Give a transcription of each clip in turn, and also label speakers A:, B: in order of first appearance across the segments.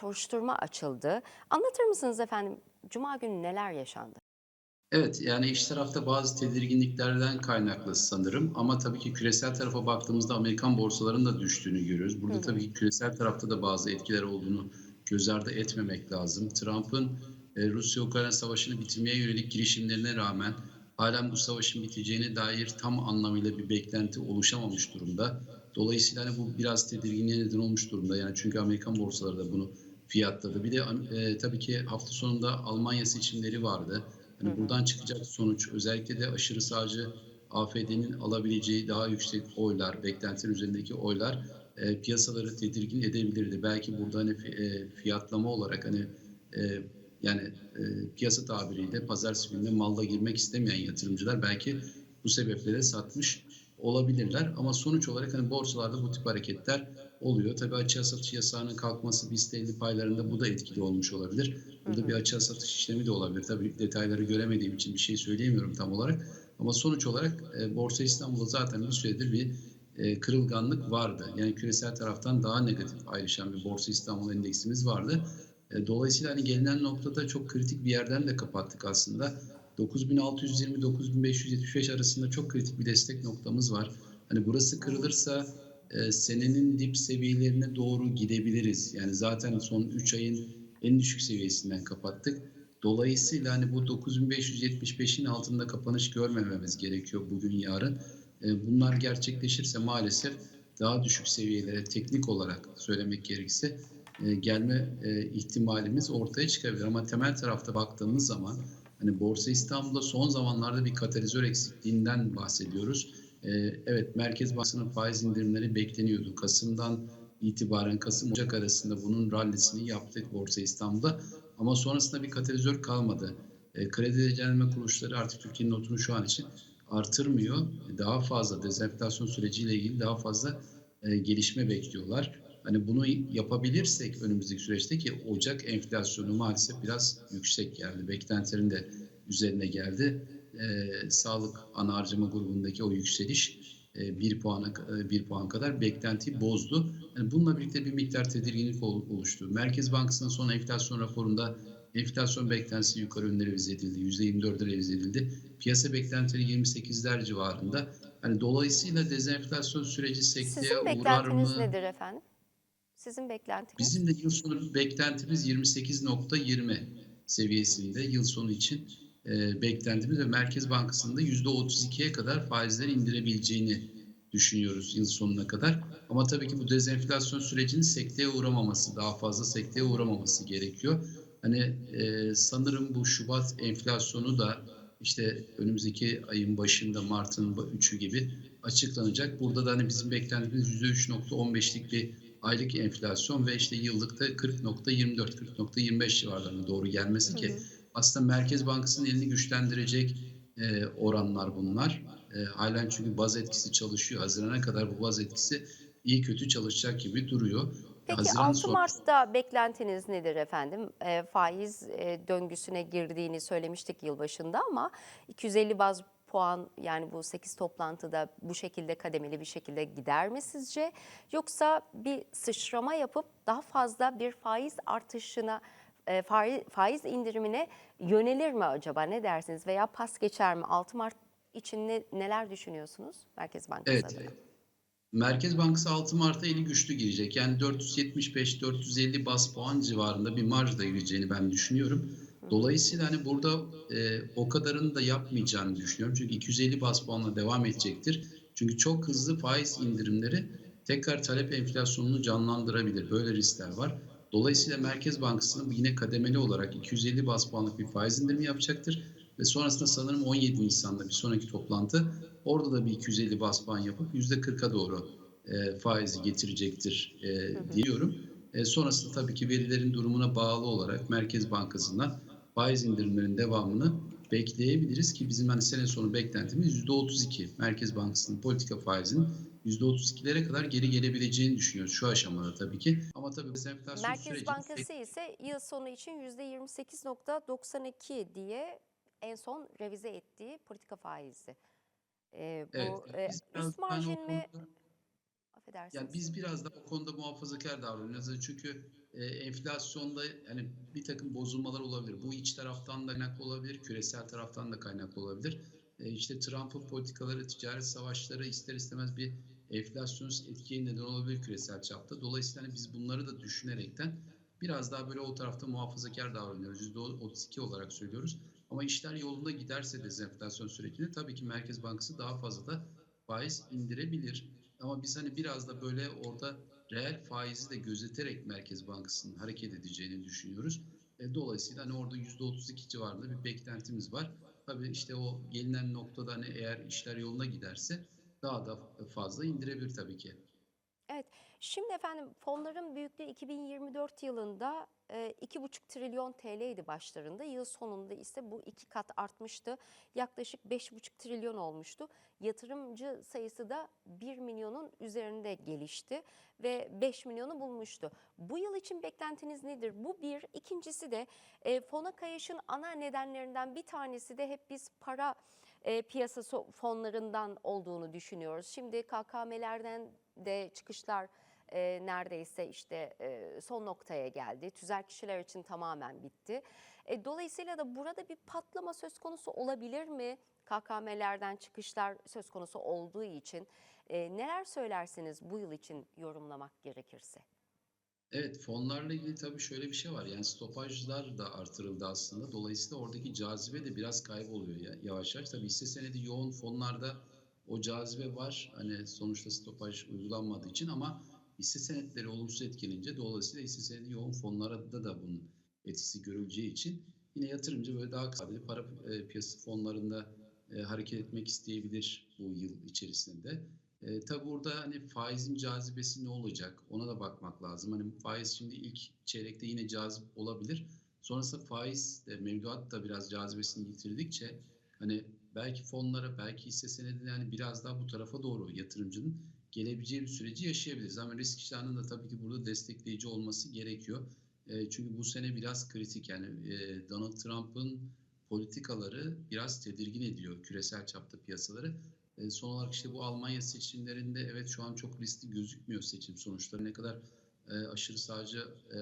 A: soruşturma açıldı. Anlatır mısınız efendim Cuma günü neler yaşandı?
B: Evet, yani iç tarafta bazı tedirginliklerden kaynaklı sanırım ama tabii ki küresel tarafa baktığımızda Amerikan borsalarının da düştüğünü görüyoruz. Burada tabii ki küresel tarafta da bazı etkiler olduğunu göz ardı etmemek lazım. Trump'ın e, Rusya-Ukrayna savaşını bitirmeye yönelik girişimlerine rağmen halen bu savaşın biteceğine dair tam anlamıyla bir beklenti oluşamamış durumda. Dolayısıyla hani bu biraz tedirginliğe neden olmuş durumda. Yani çünkü Amerikan borsaları da bunu fiyatladı. Bir de e, tabii ki hafta sonunda Almanya seçimleri vardı. Hani buradan çıkacak sonuç özellikle de aşırı sağcı AFD'nin alabileceği daha yüksek oylar, beklentilerin üzerindeki oylar e, piyasaları tedirgin edebilirdi. Belki burada hani e, fiyatlama olarak hani e, yani e, piyasa tabiriyle pazar gününde malla girmek istemeyen yatırımcılar belki bu sebeple de satmış olabilirler. Ama sonuç olarak hani borsalarda bu tip hareketler oluyor. Tabii açığa satış yasağının kalkması BIST 50 paylarında bu da etkili olmuş olabilir. Burada bir açığa satış işlemi de olabilir. Tabii detayları göremediğim için bir şey söyleyemiyorum tam olarak. Ama sonuç olarak e, Borsa İstanbul'da zaten bir süredir bir e, kırılganlık vardı. Yani küresel taraftan daha negatif ayrışan bir Borsa İstanbul endeksimiz vardı. E, dolayısıyla hani gelinen noktada çok kritik bir yerden de kapattık aslında. 9620-9575 arasında çok kritik bir destek noktamız var. Hani burası kırılırsa e, senenin dip seviyelerine doğru gidebiliriz. Yani zaten son 3 ayın en düşük seviyesinden kapattık. Dolayısıyla hani bu 9575'in altında kapanış görmememiz gerekiyor bugün yarın. E, bunlar gerçekleşirse maalesef daha düşük seviyelere teknik olarak söylemek gerekirse e, gelme ihtimalimiz ortaya çıkabilir. Ama temel tarafta baktığımız zaman hani Borsa İstanbul'da son zamanlarda bir katalizör eksikliğinden bahsediyoruz. E, evet Merkez Bankası'nın faiz indirimleri bekleniyordu. Kasım'dan itibaren Kasım-Ocak arasında bunun rallisini yaptık Borsa İstanbul'da. Ama sonrasında bir katalizör kalmadı. E, kredi denetleme kuruluşları artık Türkiye'nin notunu şu an için artırmıyor. Daha fazla dezenflasyon süreciyle ilgili daha fazla e, gelişme bekliyorlar. Hani bunu yapabilirsek önümüzdeki süreçte ki Ocak enflasyonu maalesef biraz yüksek geldi. Beklentilerin de üzerine geldi. E, sağlık ana harcama grubundaki o yükseliş e, bir puana e, bir puan kadar beklentiyi bozdu. Yani bununla birlikte bir miktar tedirginlik ol- oluştu. Merkez Bankası'nın son enflasyon raporunda enflasyon beklentisi yukarı yönde revize edildi. %24'e revize edildi. Piyasa beklentileri 28'ler civarında. Hani dolayısıyla dezenflasyon süreci sekteye
A: Sizin
B: uğrar
A: beklentiniz
B: mı?
A: nedir efendim? Sizin beklentiniz?
B: Bizim de yıl sonu beklentimiz 28.20 seviyesinde yıl sonu için e, beklentimiz ve Merkez Bankası'nın da %32'ye kadar faizleri indirebileceğini düşünüyoruz yıl sonuna kadar. Ama tabii ki bu dezenflasyon sürecinin sekteye uğramaması, daha fazla sekteye uğramaması gerekiyor. Hani e, sanırım bu Şubat enflasyonu da işte önümüzdeki ayın başında Mart'ın 3'ü gibi açıklanacak. Burada da hani bizim beklentimiz %3.15'lik bir aylık enflasyon ve işte yıllıkta 40.24, 40.25 civarlarına doğru gelmesi ki aslında Merkez Bankası'nın elini güçlendirecek e, oranlar bunlar. E, halen çünkü baz etkisi çalışıyor. Hazirana kadar bu baz etkisi iyi kötü çalışacak gibi duruyor.
A: Peki
B: Haziran
A: 6
B: son-
A: Mart'ta beklentiniz nedir efendim? E, faiz e, döngüsüne girdiğini söylemiştik yılbaşında ama 250 baz puan yani bu 8 toplantıda bu şekilde kademeli bir şekilde gider mi sizce? Yoksa bir sıçrama yapıp daha fazla bir faiz artışına e, faiz, faiz indirimine yönelir mi acaba ne dersiniz? Veya pas geçer mi? 6 Mart için ne, neler düşünüyorsunuz Merkez Bankası
B: Evet.
A: adına?
B: Merkez Bankası 6 Mart'a eli güçlü girecek. Yani 475-450 bas puan civarında bir marjda gireceğini ben düşünüyorum. Dolayısıyla hani burada e, o kadarını da yapmayacağını düşünüyorum. Çünkü 250 bas puanla devam edecektir. Çünkü çok hızlı faiz indirimleri tekrar talep enflasyonunu canlandırabilir. Böyle riskler var. Dolayısıyla Merkez Bankası'nın yine kademeli olarak 250 bas puanlık bir faiz indirimi yapacaktır. Ve sonrasında sanırım 17 Nisan'da bir sonraki toplantı orada da bir 250 bas puan yapıp %40'a doğru e, faizi getirecektir e, diyorum. E, sonrasında tabii ki verilerin durumuna bağlı olarak Merkez Bankası'ndan faiz indirimlerinin devamını bekleyebiliriz ki bizim hani sene sonu beklentimiz %32. Merkez Bankası'nın politika faizinin %32'lere kadar geri gelebileceğini düşünüyoruz şu aşamada tabii ki. Ama tabii dezenflasyon
A: Merkez
B: süreci
A: Bankası ise yıl sonu için %28.92 diye en son revize ettiği politika faizi. Ee, bu
B: Evet,
A: e,
B: biz
A: üst
B: yani
A: marjin mi?
B: konuda-
A: Affedersiniz.
B: Yani biz biraz da o konuda muhafazakar davranıyoruz. Çünkü e, enflasyonda yani bir takım bozulmalar olabilir. Bu iç taraftan da kaynaklı olabilir, küresel taraftan da kaynaklı olabilir. E, işte Trump'ın politikaları, ticaret savaşları ister istemez bir enflasyonist etkiye neden olabilir küresel çapta. Dolayısıyla hani biz bunları da düşünerekten biraz daha böyle o tarafta muhafazakar davranıyoruz. %32 olarak söylüyoruz. Ama işler yolunda giderse dezenflasyon sürecinde tabii ki Merkez Bankası daha fazla da faiz indirebilir. Ama biz hani biraz da böyle orada reel faizi de gözeterek Merkez Bankası'nın hareket edeceğini düşünüyoruz. E, dolayısıyla hani orada %32 civarında bir beklentimiz var. Tabii işte o gelinen noktada hani eğer işler yoluna giderse daha da fazla indirebilir tabii ki.
A: Şimdi efendim fonların büyüklüğü 2024 yılında e, 2,5 trilyon TL'ydi başlarında. Yıl sonunda ise bu iki kat artmıştı. Yaklaşık 5,5 trilyon olmuştu. Yatırımcı sayısı da 1 milyonun üzerinde gelişti ve 5 milyonu bulmuştu. Bu yıl için beklentiniz nedir? Bu bir. İkincisi de e, fona kayışın ana nedenlerinden bir tanesi de hep biz para e, piyasası fonlarından olduğunu düşünüyoruz. Şimdi KKM'lerden de çıkışlar e, neredeyse işte e, son noktaya geldi. Tüzel kişiler için tamamen bitti. E, dolayısıyla da burada bir patlama söz konusu olabilir mi? KKM'lerden çıkışlar söz konusu olduğu için e, neler söylersiniz bu yıl için yorumlamak gerekirse?
B: Evet fonlarla ilgili tabii şöyle bir şey var. Yani stopajlar da artırıldı aslında. Dolayısıyla oradaki cazibe de biraz kayboluyor ya, yavaş yavaş. Tabii hisse senedi yoğun fonlarda o cazibe var. Hani sonuçta stopaj uygulanmadığı için ama hisse senetleri olumsuz etkilenince dolayısıyla hisse senedi yoğun fonlarda da bunun etkisi görüleceği için yine yatırımcı böyle daha kısa vadeli para e, piyasası fonlarında e, hareket etmek isteyebilir bu yıl içerisinde. E, tabii burada hani faizin cazibesi ne olacak ona da bakmak lazım. Hani faiz şimdi ilk çeyrekte yine cazip olabilir. Sonrasında faiz de mevduat da biraz cazibesini yitirdikçe hani belki fonlara belki hisse senedine yani biraz daha bu tarafa doğru yatırımcının gelebileceği bir süreci yaşayabiliriz. Ama risk iştahının da tabii ki burada destekleyici olması gerekiyor. E, çünkü bu sene biraz kritik yani e, Donald Trump'ın politikaları biraz tedirgin ediyor küresel çapta piyasaları. E, son olarak işte bu Almanya seçimlerinde evet şu an çok riskli gözükmüyor seçim sonuçları. Ne kadar e, aşırı sağcı e,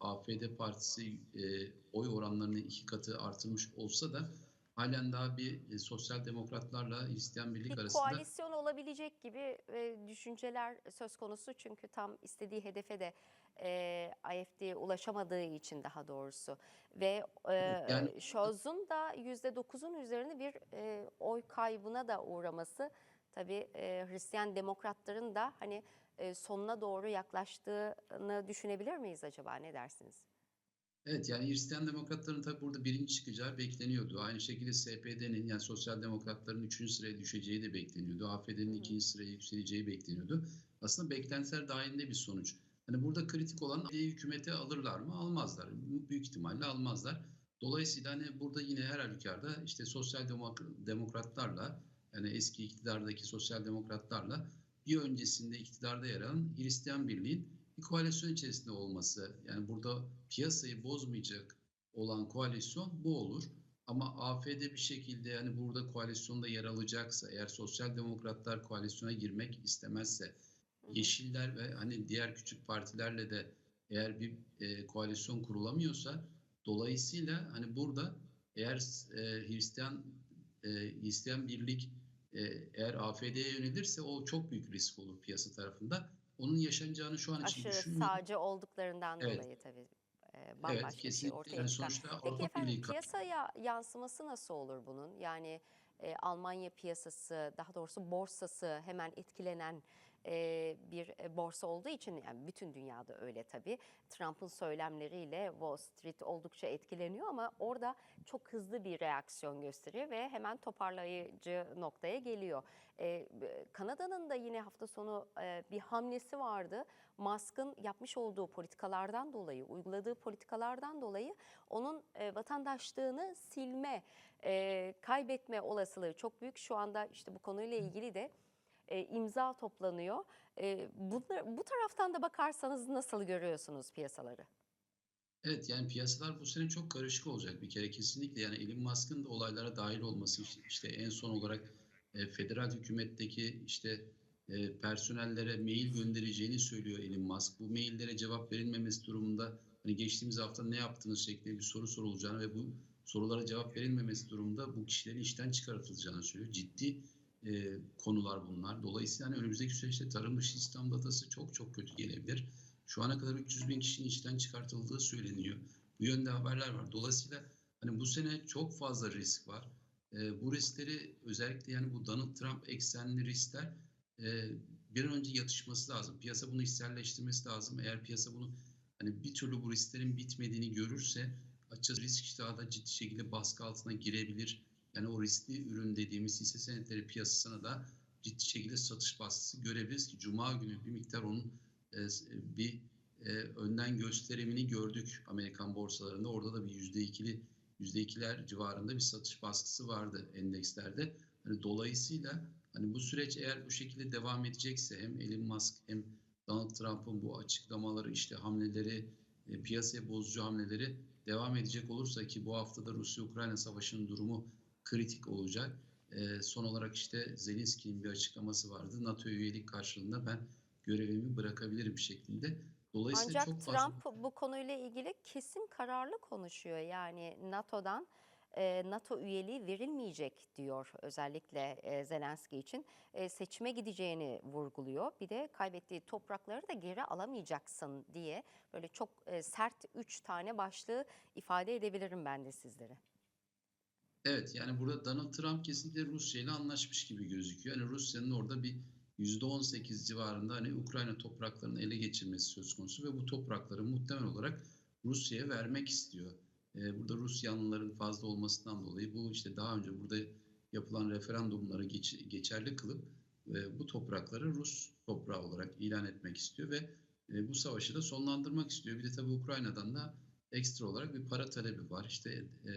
B: AFD partisi e, oy oranlarını iki katı artırmış olsa da halen daha bir e, sosyal demokratlarla Hristiyan Birlik
A: Bir
B: arasında
A: koalisyon olabilecek gibi e, düşünceler söz konusu. Çünkü tam istediği hedefe de e, AFD ulaşamadığı için daha doğrusu. Ve e,
B: Yani-
A: Scholz'un da %9'un üzerinde bir e, oy kaybına da uğraması. Tabii e, Hristiyan demokratların da hani e, sonuna doğru yaklaştığını düşünebilir miyiz acaba? Ne dersiniz?
B: Evet yani Hristiyan Demokratların tabii burada birinci çıkacağı bekleniyordu. Aynı şekilde SPD'nin yani Sosyal Demokratların üçüncü sıraya düşeceği de bekleniyordu. AFD'nin ikinci sıraya yükseleceği bekleniyordu. Aslında beklentiler dahilinde bir sonuç. Hani burada kritik olan hükümete alırlar mı? Almazlar. Büyük ihtimalle almazlar. Dolayısıyla hani burada yine her halükarda işte sosyal demok- demokratlarla yani eski iktidardaki sosyal demokratlarla bir öncesinde iktidarda yer alan Hristiyan Birliği'nin bir koalisyon içerisinde olması. Yani burada piyasayı bozmayacak olan koalisyon bu olur. Ama AFD bir şekilde yani burada koalisyonda yer alacaksa, eğer sosyal demokratlar koalisyona girmek istemezse, Yeşiller ve hani diğer küçük partilerle de eğer bir e, koalisyon kurulamıyorsa, dolayısıyla hani burada eğer e, Hristiyan e, Hristiyan Birlik e, eğer AFD'ye yönelirse o çok büyük risk olur piyasa tarafında. Onun yaşanacağını şu an için
A: Aşırı
B: düşünmüyorum.
A: sağcı olduklarından
B: Evet.
A: dolayı tabii e, bambaşka bir şey
B: kesinlikle.
A: ortaya
B: Yani sonuçta
A: Peki
B: Avrupa
A: efendim
B: Birliği-
A: piyasaya yansıması nasıl olur bunun? Yani e, Almanya piyasası daha doğrusu borsası hemen etkilenen bir borsa olduğu için yani bütün dünyada öyle tabii. Trump'ın söylemleriyle Wall Street oldukça etkileniyor ama orada çok hızlı bir reaksiyon gösteriyor ve hemen toparlayıcı noktaya geliyor. Kanada'nın da yine hafta sonu bir hamlesi vardı. Musk'ın yapmış olduğu politikalardan dolayı, uyguladığı politikalardan dolayı onun vatandaşlığını silme, kaybetme olasılığı çok büyük. Şu anda işte bu konuyla ilgili de e, imza toplanıyor. E, bunlar, bu taraftan da bakarsanız nasıl görüyorsunuz piyasaları?
B: Evet yani piyasalar bu sene çok karışık olacak bir kere kesinlikle. Yani Elon Musk'ın da olaylara dahil olması işte, işte en son olarak e, federal hükümetteki işte e, personellere mail göndereceğini söylüyor Elon Musk. Bu maillere cevap verilmemesi durumunda hani geçtiğimiz hafta ne yaptınız şeklinde bir soru sorulacağını ve bu sorulara cevap verilmemesi durumunda bu kişilerin işten çıkartılacağını söylüyor. Ciddi e, konular bunlar. Dolayısıyla hani önümüzdeki süreçte tarım dışı istihdam datası çok çok kötü gelebilir. Şu ana kadar 300 bin kişinin işten çıkartıldığı söyleniyor. Bu yönde haberler var. Dolayısıyla hani bu sene çok fazla risk var. E, bu riskleri özellikle yani bu Donald Trump eksenli riskler e, bir an önce yatışması lazım. Piyasa bunu içselleştirmesi lazım. Eğer piyasa bunu hani bir türlü bu risklerin bitmediğini görürse açıkçası risk iştahı ciddi şekilde baskı altına girebilir. Yani o riskli ürün dediğimiz hisse senetleri piyasasına da ciddi şekilde satış baskısı görebiliriz ki Cuma günü bir miktar onun e, bir e, önden gösterimini gördük Amerikan borsalarında. Orada da bir yüzde ikili yüzde ikiler civarında bir satış baskısı vardı endekslerde. Hani dolayısıyla hani bu süreç eğer bu şekilde devam edecekse hem Elon Musk hem Donald Trump'ın bu açıklamaları işte hamleleri e, piyasaya bozucu hamleleri devam edecek olursa ki bu haftada Rusya-Ukrayna savaşının durumu kritik olacak. E, son olarak işte Zelenski'nin bir açıklaması vardı. NATO üyelik karşılığında ben görevimi bırakabilirim şeklinde.
A: Dolayısıyla Ancak çok Trump fazla... bu konuyla ilgili kesin kararlı konuşuyor. Yani NATO'dan e, NATO üyeliği verilmeyecek diyor özellikle e, Zelenski için. E, seçime gideceğini vurguluyor. Bir de kaybettiği toprakları da geri alamayacaksın diye böyle çok sert üç tane başlığı ifade edebilirim ben de sizlere.
B: Evet yani burada Donald Trump kesinlikle Rusya ile anlaşmış gibi gözüküyor. Yani Rusya'nın orada bir %18 civarında hani Ukrayna topraklarını ele geçirmesi söz konusu ve bu toprakları muhtemel olarak Rusya'ya vermek istiyor. Ee, burada Rus yanlıların fazla olmasından dolayı bu işte daha önce burada yapılan referandumları geç, geçerli kılıp e, bu toprakları Rus toprağı olarak ilan etmek istiyor ve e, bu savaşı da sonlandırmak istiyor. Bir de tabii Ukrayna'dan da ekstra olarak bir para talebi var. İşte e,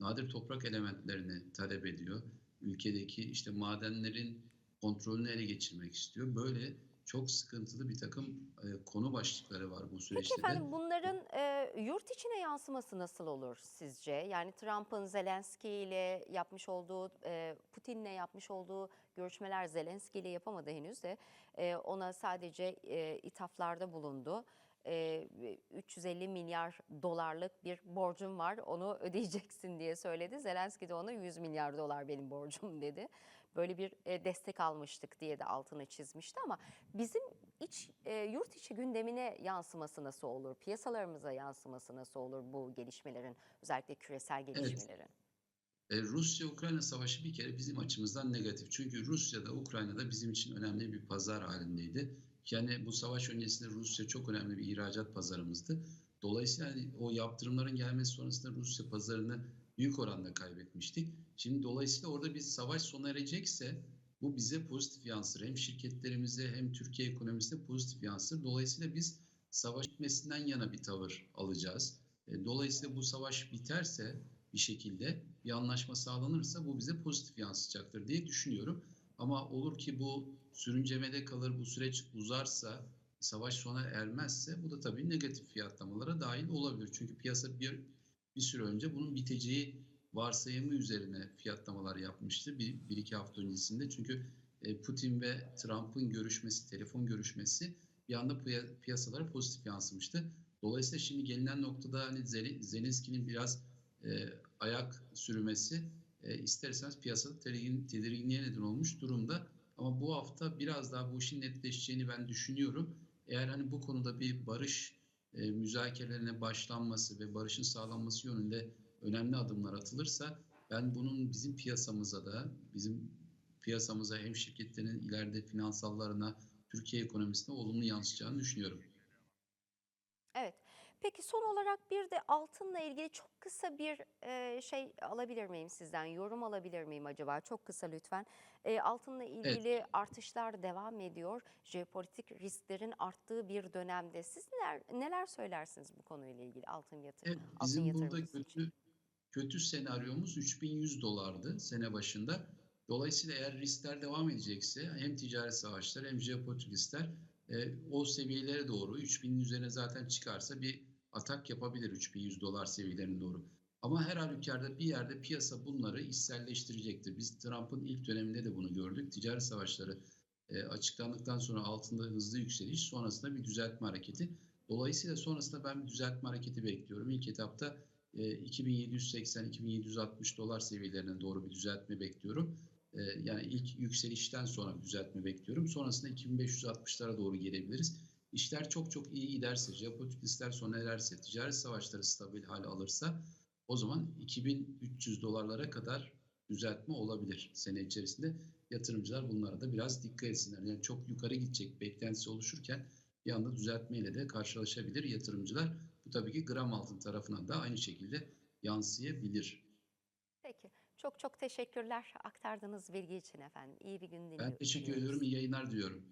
B: nadir toprak elementlerini talep ediyor. Ülkedeki işte madenlerin kontrolünü ele geçirmek istiyor. Böyle çok sıkıntılı bir takım e, konu başlıkları var bu süreçte
A: Peki efendim bunların e, yurt içine yansıması nasıl olur sizce? Yani Trump'ın Zelenski ile yapmış olduğu, e, Putin'le yapmış olduğu görüşmeler Zelenski ile yapamadı henüz de e, ona sadece e, ithaflarda bulundu. 350 milyar dolarlık bir borcum var onu ödeyeceksin diye söyledi. Zelenski de ona 100 milyar dolar benim borcum dedi. Böyle bir destek almıştık diye de altını çizmişti ama bizim iç yurt içi gündemine yansıması nasıl olur? Piyasalarımıza yansıması nasıl olur bu gelişmelerin özellikle küresel gelişmelerin? Evet.
B: Rusya-Ukrayna savaşı bir kere bizim açımızdan negatif. Çünkü Rusya'da, Ukrayna'da bizim için önemli bir pazar halindeydi. Yani bu savaş öncesinde Rusya çok önemli bir ihracat pazarımızdı. Dolayısıyla yani o yaptırımların gelmesi sonrasında Rusya pazarını büyük oranda kaybetmiştik. Şimdi dolayısıyla orada bir savaş sona erecekse bu bize pozitif yansır. Hem şirketlerimize hem Türkiye ekonomisine pozitif yansır. Dolayısıyla biz savaş bitmesinden yana bir tavır alacağız. E, dolayısıyla bu savaş biterse bir şekilde bir anlaşma sağlanırsa bu bize pozitif yansıtacaktır diye düşünüyorum. Ama olur ki bu sürüncemede kalır, bu süreç uzarsa, savaş sona ermezse bu da tabii negatif fiyatlamalara dahil olabilir. Çünkü piyasa bir, bir süre önce bunun biteceği varsayımı üzerine fiyatlamalar yapmıştı bir, bir iki hafta öncesinde. Çünkü e, Putin ve Trump'ın görüşmesi, telefon görüşmesi bir anda piyasalara pozitif yansımıştı. Dolayısıyla şimdi gelinen noktada hani Zelenski'nin biraz e, ayak sürmesi e, isterseniz piyasada tedirgin, tedirginliğe neden olmuş durumda. Ama bu hafta biraz daha bu işin netleşeceğini ben düşünüyorum. Eğer hani bu konuda bir barış e, müzakerelerine başlanması ve barışın sağlanması yönünde önemli adımlar atılırsa ben bunun bizim piyasamıza da bizim piyasamıza hem şirketlerin ileride finansallarına Türkiye ekonomisine olumlu yansıyacağını düşünüyorum.
A: Peki son olarak bir de altınla ilgili çok kısa bir e, şey alabilir miyim sizden? Yorum alabilir miyim acaba? Çok kısa lütfen. E, altınla ilgili evet. artışlar devam ediyor. Jeopolitik risklerin arttığı bir dönemde. Siz neler neler söylersiniz bu konuyla ilgili altın yatırım?
B: Evet, bizim altın burada kötü, kötü senaryomuz 3100 dolardı sene başında. Dolayısıyla eğer riskler devam edecekse hem ticaret savaşları hem jeopolitik riskler e, o seviyelere doğru 3000'in üzerine zaten çıkarsa bir atak yapabilir 3100 dolar seviyelerine doğru. Ama her halükarda bir yerde piyasa bunları içselleştirecektir. Biz Trump'ın ilk döneminde de bunu gördük. Ticaret savaşları e, açıklandıktan sonra altında hızlı yükseliş, sonrasında bir düzeltme hareketi. Dolayısıyla sonrasında ben bir düzeltme hareketi bekliyorum. İlk etapta e, 2780-2760 dolar seviyelerine doğru bir düzeltme bekliyorum. E, yani ilk yükselişten sonra düzeltme bekliyorum. Sonrasında 2560'lara doğru gelebiliriz. İşler çok çok iyi giderse, jeopolitik riskler sona ererse, ticaret savaşları stabil hale alırsa o zaman 2300 dolarlara kadar düzeltme olabilir sene içerisinde. Yatırımcılar bunlara da biraz dikkat etsinler. Yani çok yukarı gidecek beklentisi oluşurken bir anda düzeltmeyle de karşılaşabilir yatırımcılar. Bu tabii ki gram altın tarafına da aynı şekilde yansıyabilir.
A: Peki. Çok çok teşekkürler aktardığınız bilgi için efendim. İyi bir gün diliyorum.
B: Ben teşekkür ediyorum. İyi yayınlar diliyorum.